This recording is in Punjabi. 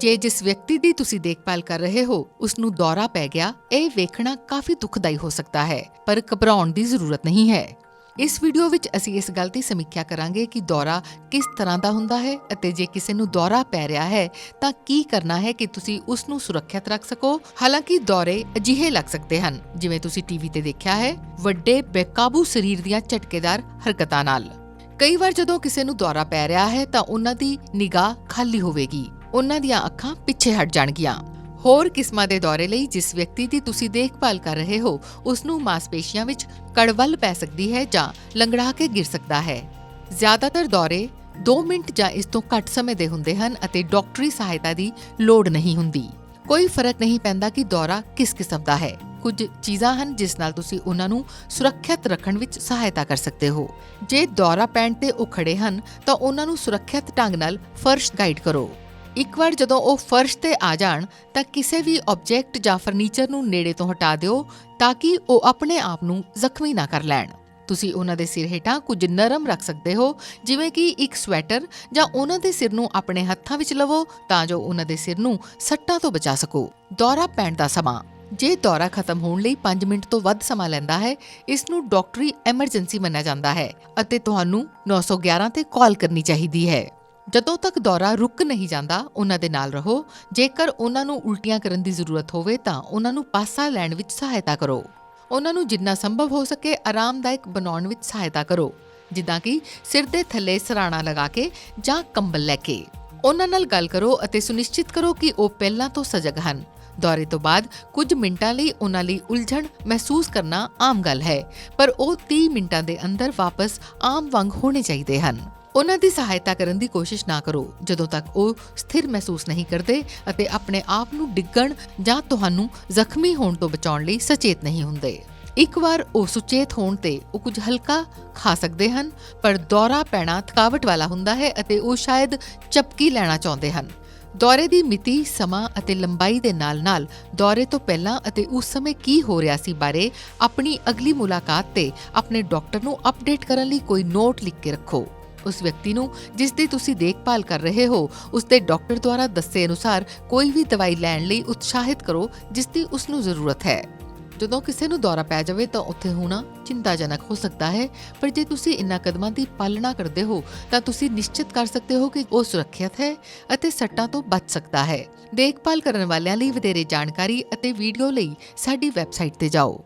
ਜੇ ਜਿਸ ਵਿਅਕਤੀ ਦੀ ਤੁਸੀਂ ਦੇਖਭਾਲ ਕਰ ਰਹੇ ਹੋ ਉਸ ਨੂੰ ਦੌਰਾ ਪੈ ਗਿਆ, ਇਹ ਵੇਖਣਾ ਕਾਫੀ ਦੁਖਦਾਈ ਹੋ ਸਕਦਾ ਹੈ, ਪਰ ਘਬਰਾਉਣ ਦੀ ਜ਼ਰੂਰਤ ਨਹੀਂ ਹੈ। ਇਸ ਵੀਡੀਓ ਵਿੱਚ ਅਸੀਂ ਇਸ ਗੱਲ ਦੀ ਸਮੀਖਿਆ ਕਰਾਂਗੇ ਕਿ ਦੌਰਾ ਕਿਸ ਤਰ੍ਹਾਂ ਦਾ ਹੁੰਦਾ ਹੈ ਅਤੇ ਜੇ ਕਿਸੇ ਨੂੰ ਦੌਰਾ ਪੈ ਰਿਹਾ ਹੈ, ਤਾਂ ਕੀ ਕਰਨਾ ਹੈ ਕਿ ਤੁਸੀਂ ਉਸ ਨੂੰ ਸੁਰੱਖਿਅਤ ਰੱਖ ਸਕੋ। ਹਾਲਾਂਕਿ ਦੌਰੇ ਅਜਿਹੇ ਲੱਗ ਸਕਦੇ ਹਨ, ਜਿਵੇਂ ਤੁਸੀਂ ਟੀਵੀ ਤੇ ਦੇਖਿਆ ਹੈ, ਵੱਡੇ ਬੇਕਾਬੂ ਸਰੀਰ ਦੀਆਂ ਝਟਕੇਦਾਰ ਹਰਕਤਾਂ ਨਾਲ। ਕਈ ਵਾਰ ਜਦੋਂ ਕਿਸੇ ਨੂੰ ਦੌਰਾ ਪੈ ਰਿਹਾ ਹੈ, ਤਾਂ ਉਹਨਾਂ ਦੀ ਨਿਗਾਹ ਖਾਲੀ ਹੋਵੇਗੀ। ਉਹਨਾਂ ਦੀਆਂ ਅੱਖਾਂ ਪਿੱਛੇ ਹਟ ਜਾਣਗੀਆਂ। ਹੋਰ ਕਿਸਮਾਂ ਦੇ ਦੌਰੇ ਲਈ ਜਿਸ ਵਿਅਕਤੀ ਦੀ ਤੁਸੀਂ ਦੇਖਭਾਲ ਕਰ ਰਹੇ ਹੋ ਉਸ ਨੂੰ ਮਾਸਪੇਸ਼ੀਆਂ ਵਿੱਚ ਕੜਵੱਲ ਪੈ ਸਕਦੀ ਹੈ ਜਾਂ ਲੰਗੜਾ ਕੇ ਗਿਰ ਸਕਦਾ ਹੈ। ਜ਼ਿਆਦਾਤਰ ਦੌਰੇ 2 ਮਿੰਟ ਜਾਂ ਇਸ ਤੋਂ ਘੱਟ ਸਮੇਂ ਦੇ ਹੁੰਦੇ ਹਨ ਅਤੇ ਡਾਕਟਰੀ ਸਹਾਇਤਾ ਦੀ ਲੋੜ ਨਹੀਂ ਹੁੰਦੀ। ਕੋਈ ਫ਼ਰਕ ਨਹੀਂ ਪੈਂਦਾ ਕਿ ਦੌਰਾ ਕਿਸ ਕਿਸਮ ਦਾ ਹੈ। ਕੁਝ ਚੀਜ਼ਾਂ ਹਨ ਜਿਸ ਨਾਲ ਤੁਸੀਂ ਉਹਨਾਂ ਨੂੰ ਸੁਰੱਖਿਅਤ ਰੱਖਣ ਵਿੱਚ ਸਹਾਇਤਾ ਕਰ ਸਕਦੇ ਹੋ। ਜੇ ਦੌਰਾ ਪੈਣ ਤੇ ਉਹ ਖੜੇ ਹਨ, ਤਾਂ ਉਹਨਾਂ ਨੂੰ ਸੁਰੱਖਿਅਤ ਢੰਗ ਨਾਲ ਫਰਸ਼ ਗਾਈਡ ਕਰੋ। ਇੱਕ ਵਾਰ ਜਦੋਂ ਉਹ ਫਰਸ਼ ਤੇ ਆ ਜਾਣ, ਤਾਂ ਕਿਸੇ ਵੀ ਆਬਜੈਕਟ ਜਾਂ ਫਰਨੀਚਰ ਨੂੰ ਨੇੜੇ ਤੋਂ ਹਟਾ ਦਿਓ ਤਾਂ ਕਿ ਉਹ ਆਪਣੇ ਆਪ ਨੂੰ ਜ਼ਖਮੀ ਨਾ ਕਰ ਲੈਣ। ਤੁਸੀਂ ਉਹਨਾਂ ਦੇ ਸਿਰ ਹੇਠਾਂ ਕੁਝ ਨਰਮ ਰੱਖ ਸਕਦੇ ਹੋ, ਜਿਵੇਂ ਕਿ ਇੱਕ ਸਵੈਟਰ ਜਾਂ ਉਹਨਾਂ ਦੇ ਸਿਰ ਨੂੰ ਆਪਣੇ ਹੱਥਾਂ ਵਿੱਚ ਲਵੋ ਤਾਂ ਜੋ ਉਹਨਾਂ ਦੇ ਸਿਰ ਨੂੰ ਸੱਟਾਂ ਤੋਂ ਬਚਾ ਸਕੋ। ਦੌਰਾ ਪੈਣ ਦਾ ਸਮਾਂ। ਜੇ ਦੌਰਾ ਖਤਮ ਹੋਣ ਲਈ 5 ਮਿੰਟ ਤੋਂ ਵੱਧ ਸਮਾਂ ਲੈਂਦਾ ਹੈ, ਇਸ ਨੂੰ ਡਾਕਟਰੀ ਐਮਰਜੈਂਸੀ ਮੰਨਿਆ ਜਾਂਦਾ ਹੈ ਅਤੇ ਤੁਹਾਨੂੰ 911 ਤੇ ਕਾਲ ਕਰਨੀ ਚਾਹੀਦੀ ਹੈ। ਜਦੋਂ ਤੱਕ ਦੌਰਾ ਰੁਕ ਨਹੀਂ ਜਾਂਦਾ, ਉਹਨਾਂ ਦੇ ਨਾਲ ਰਹੋ। ਜੇਕਰ ਉਹਨਾਂ ਨੂੰ ਉਲਟੀਆਂ ਕਰਨ ਦੀ ਜ਼ਰੂਰਤ ਹੋਵੇ ਤਾਂ ਉਹਨਾਂ ਨੂੰ ਪਾਸਾ ਲੈਣ ਵਿੱਚ ਸਹਾਇਤਾ ਕਰੋ। ਉਹਨਾਂ ਨੂੰ ਜਿੰਨਾ ਸੰਭਵ ਹੋ ਸਕੇ ਆਰਾਮਦਾਇਕ ਬਣਾਉਣ ਵਿੱਚ ਸਹਾਇਤਾ ਕਰੋ। ਜਿੱਦਾਂ ਕਿ ਸਿਰ ਦੇ ਥੱਲੇ ਸਰਾਣਾ ਲਗਾ ਕੇ ਜਾਂ ਕੰਬਲ ਲੈ ਕੇ। ਉਹਨਾਂ ਨਾਲ ਗੱਲ ਕਰੋ ਅਤੇ ਸੁਨਿਸ਼ਚਿਤ ਕਰੋ ਕਿ ਉਹ ਪਹਿਲਾਂ ਤੋਂ ਸਜਗ ਹਨ। ਦੌਰੇ ਤੋਂ ਬਾਅਦ ਕੁਝ ਮਿੰਟਾਂ ਲਈ ਉਹਨਾਂ ਲਈ ਉਲਝਣ ਮਹਿਸੂਸ ਕਰਨਾ ਆਮ ਗੱਲ ਹੈ, ਪਰ ਉਹ 30 ਮਿੰਟਾਂ ਦੇ ਅੰਦਰ ਵਾਪਸ ਆਮ ਵਾਂਗ ਹੋਣੇ ਚਾਹੀਦੇ ਹਨ। ਉਹਨਾਂ ਦੀ ਸਹਾਇਤਾ ਕਰਨ ਦੀ ਕੋਸ਼ਿਸ਼ ਨਾ ਕਰੋ ਜਦੋਂ ਤੱਕ ਉਹ ਸਥਿਰ ਮਹਿਸੂਸ ਨਹੀਂ ਕਰਦੇ ਅਤੇ ਆਪਣੇ ਆਪ ਨੂੰ ਡਿੱਗਣ ਜਾਂ ਤੁਹਾਨੂੰ ਜ਼ਖਮੀ ਹੋਣ ਤੋਂ ਬਚਾਉਣ ਲਈ ਸੁਚੇਤ ਨਹੀਂ ਹੁੰਦੇ। ਇੱਕ ਵਾਰ ਉਹ ਸੁਚੇਤ ਹੋਣ ਤੇ ਉਹ ਕੁਝ ਹਲਕਾ ਖਾ ਸਕਦੇ ਹਨ, ਪਰ ਦੌਰਾ ਪੈਣਾ ਥਕਾਵਟ ਵਾਲਾ ਹੁੰਦਾ ਹੈ ਅਤੇ ਉਹ ਸ਼ਾਇਦ ਚਪਕੀ ਲੈਣਾ ਚਾਹੁੰਦੇ ਹਨ। ਦੌਰੇ ਦੀ ਮਿਤੀ, ਸਮਾਂ ਅਤੇ ਲੰਬਾਈ ਦੇ ਨਾਲ-ਨਾਲ ਦੌਰੇ ਤੋਂ ਪਹਿਲਾਂ ਅਤੇ ਉਸ ਸਮੇਂ ਕੀ ਹੋ ਰਿਹਾ ਸੀ ਬਾਰੇ ਆਪਣੀ ਅਗਲੀ ਮੁਲਾਕਾਤ ਤੇ ਆਪਣੇ ਡਾਕਟਰ ਨੂੰ ਅਪਡੇਟ ਕਰਨ ਲਈ ਕੋਈ ਨੋਟ ਲਿਖ ਕੇ ਰੱਖੋ। ਉਸ ਵਿਅਕਤੀ ਨੂੰ, ਜਿਸ ਦੀ ਤੁਸੀਂ ਦੇਖਭਾਲ ਕਰ ਰਹੇ ਹੋ, ਉਸ ਦੇ ਡਾਕਟਰ ਦੁਆਰਾ ਦੱਸੇ ਅਨੁਸਾਰ ਕੋਈ ਵੀ ਦਵਾਈ ਲੈਣ ਲਈ ਉਤਸ਼ਾਹਿਤ ਕਰੋ, ਜਿਸ ਦੀ ਉਸ ਨੂੰ ਜ਼ਰੂਰਤ ਹੈ। ਜਦੋਂ ਕਿਸੇ ਨੂੰ ਦੌਰਾ ਪੈ ਜਾਵੇ ਤਾਂ ਉੱਥੇ ਹੋਣਾ ਚਿੰਤਾਜਨਕ ਹੋ ਸਕਦਾ ਹੈ, ਪਰ ਜੇ ਤੁਸੀਂ ਇਨ੍ਹਾਂ ਕਦਮਾਂ ਦੀ ਪਾਲਣਾ ਕਰਦੇ ਹੋ, ਤਾਂ ਤੁਸੀਂ ਨਿਸ਼ਚਿਤ ਕਰ ਸਕਦੇ ਹੋ ਕਿ ਉਹ ਸੁਰੱਖਿਅਤ ਹੈ ਅਤੇ ਸੱਟਾਂ ਤੋਂ ਬਚ ਸਕਦਾ ਹੈ। ਦੇਖਭਾਲ ਕਰਨ ਵਾਲਿਆਂ ਲਈ ਵਧੇਰੇ ਜਾਣਕਾਰੀ ਅਤੇ ਵੀਡੀਓ ਲਈ ਸਾਡੀ ਵੈਬਸਾਈਟ ਤੇ ਜਾਓ।